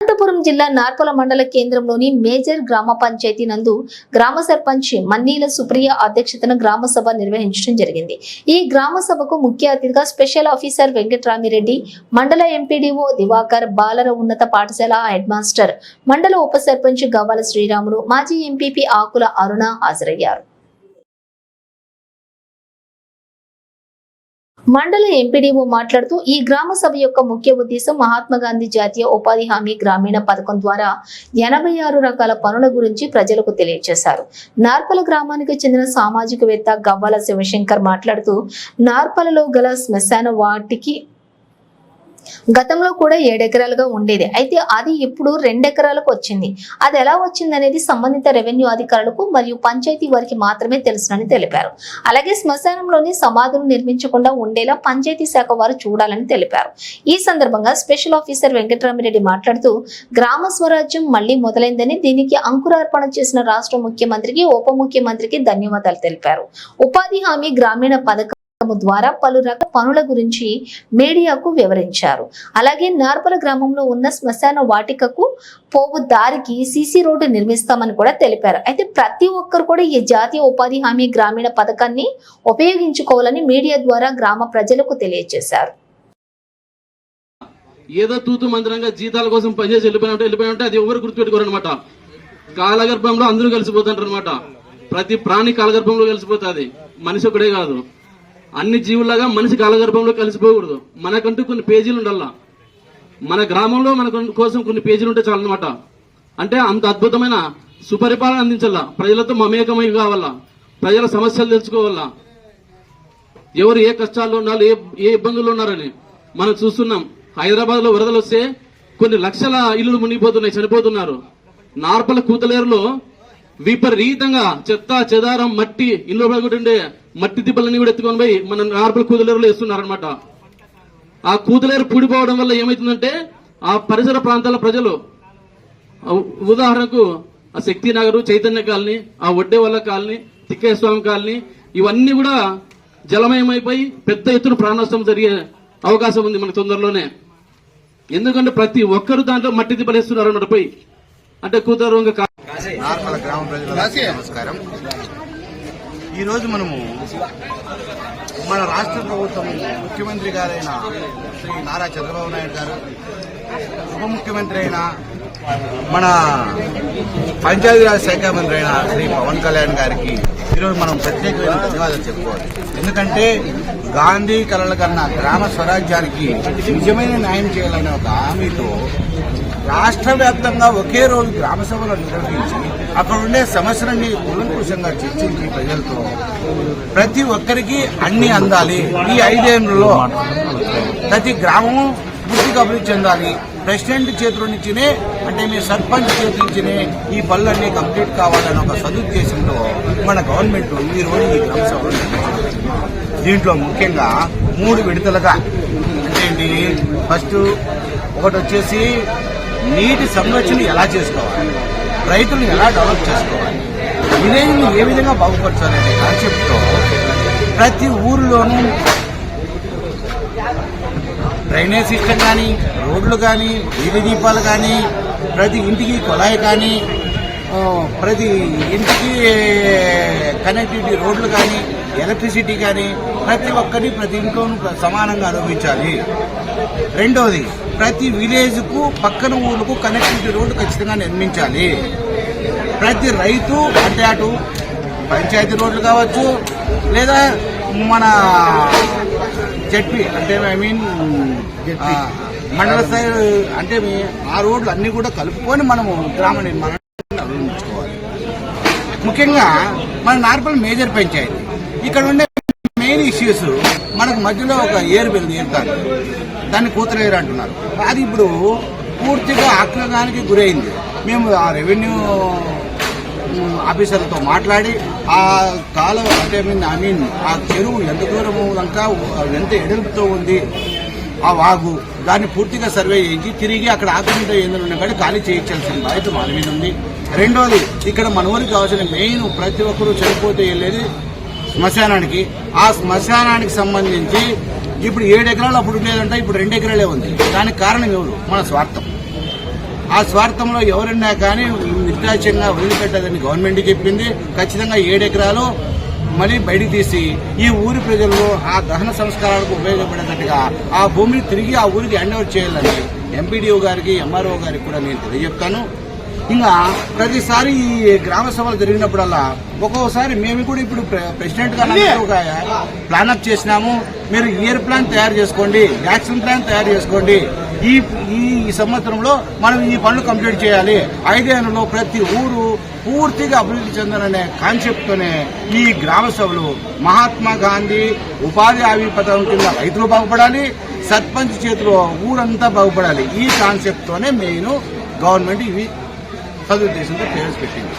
అనంతపురం జిల్లా నార్పల మండల కేంద్రంలోని మేజర్ గ్రామ పంచాయతీ నందు గ్రామ సర్పంచ్ మన్నీల సుప్రియ అధ్యక్షతన గ్రామ సభ నిర్వహించడం జరిగింది. ఈ గ్రామ సభకు ముఖ్య అతిథిగా స్పెషల్ ఆఫీసర్ వెంకటరామిరెడ్డి మండల ఎంపీడీఓ దివాకర్ బాలర ఉన్నత పాఠశాల హెడ్ మాస్టర్ మండల ఉప సర్పంచ్ గవ్వాల శ్రీరాములు మాజీ ఎంపీపీ ఆకుల అరుణ హాజరయ్యారు. మండల ఎంపీడీఓ మాట్లాడుతూ ఈ గ్రామ సభ యొక్క ముఖ్య ఉద్దేశం మహాత్మా గాంధీ జాతీయ ఉపాధి హామీ గ్రామీణ పథకం ద్వారా ఎనభై ఆరు రకాల పనుల గురించి ప్రజలకు తెలియజేశారు. నార్పల గ్రామానికి చెందిన సామాజికవేత్త గవ్వాల శివశంకర్ మాట్లాడుతూ నార్పలలో గల శ్మశాన వాటికి గతంలో కూడా ఏడెకరాలుగా ఉండేది. అయితే అది ఇప్పుడు రెండెకరాలకు వచ్చింది. అది ఎలా వచ్చింది అనేది సంబంధిత రెవెన్యూ అధికారులకు మరియు పంచాయతీ వారికి మాత్రమే తెలుసునని తెలిపారు. అలాగే శ్మశానంలోని సమాధులు నిర్మించకుండా ఉండేలా పంచాయతీ శాఖ వారు చూడాలని తెలిపారు. ఈ సందర్భంగా స్పెషల్ ఆఫీసర్ వెంకటరామిరెడ్డి మాట్లాడుతూ గ్రామ స్వరాజ్యం మళ్ళీ మొదలైందని దీనికి అంకురార్పణ చేసిన రాష్ట్ర ముఖ్యమంత్రికి ఉప ముఖ్యమంత్రికి ధన్యవాదాలు తెలిపారు. ఉపాధి హామీ గ్రామీణ పథకం ద్వారా పలు రకాల పనుల గురించి మీడియాకు వివరించారు. అలాగే నార్పల గ్రామంలో ఉన్న శ్మశాన వాటికకు పోవు దారికి సీసీ రోడ్డు నిర్మిస్తామని కూడా తెలిపారు. అయితే ప్రతి ఒక్కరు కూడా ఈ జాతీయ ఉపాధి హామీ గ్రామీణ పథకాన్ని ఉపయోగించుకోవాలని మీడియా ద్వారా గ్రామ ప్రజలకు తెలియజేశారు. ఏదో తూతు మందిరంగా జీతాల కోసం పనిచేసి వెళ్ళిపోయినట్టు వెళ్ళిపోయినట్టు అది ఎవరు గుర్తుపెట్టుకోరు అనమాట కాలగర్భంలో అందరూ కలిసిపోతుంటారు అనమాట ప్రతి ప్రాణి కాలగర్భంలో కలిసిపోతుంది. మనిషి ఒకడే కాదు. అన్ని జీవులాగా మనిషి కాలగర్భంలో కలిసిపోకూడదు. మనకంటూ కొన్ని పేజీలు ఉండాలా. మన గ్రామంలో మన కోసం కొన్ని పేజీలు ఉంటే చాలన్నమాట. అంటే అంత అద్భుతమైన సుపరిపాలన అందించాలా. ప్రజలతో మమేకమై కావాలా. ప్రజల సమస్యలు తెలుసుకోవాలా. ఎవరు ఏ కష్టాల్లో ఉన్నారు ఏ ఏ ఇబ్బందులు ఉన్నారని మనం చూస్తున్నాం. హైదరాబాద్లో వరదలు వస్తే కొన్ని లక్షల ఇల్లులు మునిగిపోతున్నాయి చనిపోతున్నారు. నార్పల కూతలేరులో విపరీతంగా చెత్త చెదారం మట్టి ఇల్లు పడగొట్టుండే మట్టి దిబ్బలన్నీ కూడా ఎత్తుకొని పోయి మన నార్మల్ కూతలేరులో వేస్తున్నారనమాట ఆ కూతులేరు పూడిపోవడం వల్ల ఏమవుతుందంటే ఆ పరిసర ప్రాంతాల ప్రజలు ఉదాహరణకు ఆ శక్తి నగరు చైతన్య కాలనీ ఆ ఒడ్డే వల్ల కాలనీ తిక్కయ్య కాలనీ ఇవన్నీ కూడా జలమయమైపోయి పెద్ద ఎత్తున ప్రాణనష్టం జరిగే అవకాశం ఉంది మనకు తొందరలోనే. ఎందుకంటే ప్రతి ఒక్కరు దాంట్లో మట్టి దిబ్బలేస్తున్నారు అన్నట్టు పోయి. అంటే కూతురు ఇంకా నార్మల గ్రామ ప్రజలకు నమస్కారం. ఈరోజు మనము మన రాష్ట్ర ప్రభుత్వం ముఖ్యమంత్రి గారైన శ్రీ నారా చంద్రబాబు నాయుడు గారు ఉప ముఖ్యమంత్రి అయిన మన పంచాయతీరాజ్ శాఖ మంత్రి అయిన శ్రీ పవన్ కళ్యాణ్ గారికి ఈరోజు మనం ప్రత్యేకమైన ధన్యవాదాలు చెప్పుకోవాలి. ఎందుకంటే గాంధీ కళల కన్నా గ్రామ స్వరాజ్యానికి నిజమైన న్యాయం చేయాలనే ఒక హామీతో రాష్ట్ర వ్యాప్తంగా ఒకే రోజు గ్రామ సభలు నిర్వహించి అక్కడ ఉండే సమస్యలన్నీ కులంకుశంగా చర్చించి ప్రజలతో ప్రతి ఒక్కరికి అన్ని అందాలి. ఈ ఐదేళ్ళలో ప్రతి గ్రామము పూర్తిగా అభివృద్ధి చెందాలి. ప్రెసిడెంట్ చేతుల నుంచినే అంటే మీ సర్పంచ్ చేతుల నుంచినే ఈ పనులన్నీ కంప్లీట్ కావాలనే ఒక సదుద్దేశంతో మన గవర్నమెంట్ ఈ రోజు ఈ గ్రామ సభలు దీంట్లో ముఖ్యంగా మూడు విడతలుగా అంటే ఏంటి? ఫస్ట్ ఒకటి వచ్చేసి నీటి సంరక్షణ ఎలా చేసుకోవాలి? రైతులను ఎలా డెవలప్ చేసుకోవాలి? విలేజ్ని ఏ విధంగా బాగుపరచాలనే కాన్సెప్ట్తో ప్రతి ఊరిలోనూ డ్రైనేజ్ సిస్టమ్ కానీ రోడ్లు కానీ వీధి దీపాలు కానీ ప్రతి ఇంటికి కుళాయి కానీ ప్రతి ఇంటికి కనెక్టివిటీ రోడ్లు కానీ ఎలక్ట్రిసిటీ కానీ ప్రతి ఒక్కరిని ప్రతి ఇంట్లోనూ సమానంగా అనుభవించాలి. రెండవది ప్రతి విలేజ్కు పక్కన ఊర్లకు కనెక్టివిటీ రోడ్డు ఖచ్చితంగా నిర్మించాలి. ప్రతి రైతు అంటే అటు పంచాయతీ రోడ్లు కావచ్చు లేదా మన జడ్పీ అంటే ఐ మీన్ మండల స్థాయి అంటే ఆ రోడ్లు అన్ని కూడా కలుపుకొని మనము గ్రామ నిర్మాణాన్ని అభివృద్ధించుకోవాలి ముఖ్యంగా మన నార్పల్ మేజర్ పంచాయతీ. ఇక్కడ ఉండే మెయిన్ ఇష్యూస్ మనకు మధ్యలో ఒక ఏరు బిల్లు ఏరుతారు దాన్ని కూతురేరు అంటున్నారు. అది ఇప్పుడు పూర్తిగా ఆక్రమణానికి గురైంది. మేము ఆ రెవెన్యూ ఆఫీసర్లతో మాట్లాడి ఆ కాలం అంటే మీన్ ఐ మీన్ ఆ చెరువు ఎంత దూరం ఇంకా ఎంత ఎడలుపుతో ఉంది ఆ వాగు దాన్ని పూర్తిగా సర్వే చేయించి తిరిగి అక్కడ ఆక్రమిత ఏందని ఉన్న ఖాళీ చేయించాల్సిన బాధ్యత మన మీద ఉంది. రెండోది ఇక్కడ మన ఊరికి కావాల్సిన మెయిన్ ప్రతి ఒక్కరూ చనిపోతే వెళ్ళేది శ్మశానానికి. ఆ శ్మశానానికి సంబంధించి ఇప్పుడు ఏడు ఎకరాలు అప్పుడు ఉండేదంటే ఇప్పుడు రెండు ఎకరాలే ఉంది. దానికి కారణం ఎవరు? మన స్వార్థం. ఆ స్వార్థంలో ఎవరున్నా కానీ నిర్దాక్ష్యంగా వదిలిపెట్టదని గవర్నమెంట్ చెప్పింది. ఖచ్చితంగా ఏడెకరాలు మళ్ళీ బయటికి తీసి ఈ ఊరి ప్రజలు ఆ దహన సంస్కారాలకు ఉపయోగపడేటట్టుగా ఆ భూమిని తిరిగి ఆ ఊరికి హ్యాండ్ ఓవర్ చేయాలని ఎంపీడీఓ గారికి ఎంఆర్ఓ గారికి కూడా నేను తెలియజెప్తాను. ఇంకా ప్రతిసారి ఈ గ్రామ సభలు జరిగినప్పుడల్లా ఒక్కొక్కసారి మేము కూడా ఇప్పుడు ప్రె- ప్రెసిడెంట్గా నాకు ఒక ప్లాన్ అప్ చేసినాము. మీరు ఇయర్ ప్లాన్ తయారు చేసుకోండి. యాక్షన్ ప్లాన్ తయారు చేసుకోండి. ఈ ఈ సంవత్సరంలో మనం ఈ పనులు కంప్లీట్ చేయాలి. ఐదేళ్ళలో ప్రతి ఊరు పూర్తిగా అభివృద్ధి చెందాలనే కాన్సెప్ట్ తోనే ఈ గ్రామ సభలు మహాత్మా గాంధీ ఉపాధి హామీ పథకం కింద రైతులు బాగుపడాలి సర్పంచ్ చేతిలో ఊరంతా బాగుపడాలి. ఈ కాన్సెప్ట్ తోనే మెయిన్ గవర్నమెంట్ ఇవి సదుద్దేశంతో పెట్టింది.